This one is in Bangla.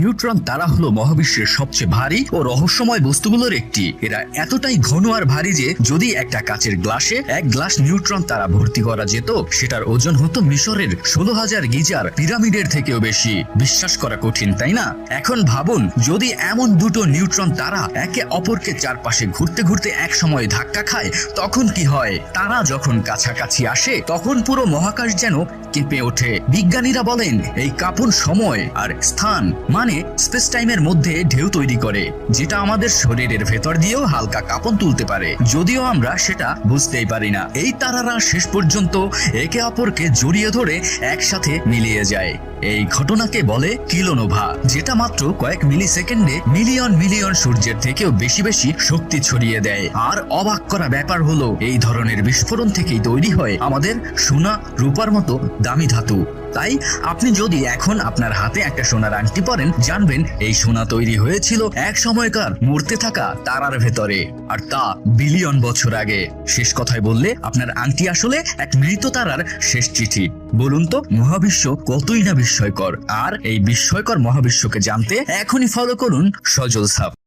নিউট্রন তারা হলো মহাবিশ্বের সবচেয়ে ভারী ও রহস্যময় বস্তুগুলোর একটি। এরা এতটাই ঘন আর ভারী যে, যদি একটা কাচের গ্লাসে এক গ্লাস নিউট্রন তারা ভর্তি করা যেত, সেটার ওজন হতো মিশরের ষোলো হাজার গিজার, পিরামিডের থেকেও বেশি। বিশ্বাস করা কঠিন, তাই না? এখন ভাবুন, যদি এমন দুটো নিউট্রন তারা একে অপরকে চারপাশে ঘুরতে ঘুরতে এক সময় ধাক্কা খায়, তখন কি হয়? তারা যখন কাছাকাছি আসে, তখন পুরো মহাকাশ যেন কেঁপে ওঠে। বিজ্ঞানীরা বলেন, এই কাঁপন সময় আর স্থান মানে স্পেস টাইমের মধ্যে ঢেউ তৈরি করে, যেটা আমাদের শরীরের ভেতর দিয়েও হালকা কাঁপন তুলতে পারে। যদিও আমরা সেটা বুঝতেই পারি না। এই তারারা শেষ পর্যন্ত একে অপরকে জড়িয়ে ধরে একসাথে মিলিয়ে যায়। এই ঘটনাকে বলে কিলোনোভা, যেটা মাত্র কয়েক মিলি সেকেন্ডে মিলিয়ন মিলিয়ন সূর্যের থেকেও বেশি বেশি শক্তি ছড়িয়ে দেয়। আর অবাক করা ব্যাপার হলো, এই ধরনের বিস্ফোরণ থেকেই তৈরি হয় আমাদের সোনা রূপার মতো দামি ধাতু। তাই আপনি যদি এখন আপনার হাতে একটা সোনার আংটি পরেন, জানবেন এই সোনা তৈরি হয়েছিল এক সময়কার মূর্তে থাকা তারার ভেতরে। আর তা বিলিয়ন বছর আগে। শেষ কথায় বললে আপনার আংটি আসলে এক মৃত তারার শেষ চিঠি। বলুন তো, মহাবিশ্ব কতই না বিস্ময়কর। আর এই বিস্ময়কর মহাবিশ্বকে জানতে এখনই ফলো করুন সজল সাপ।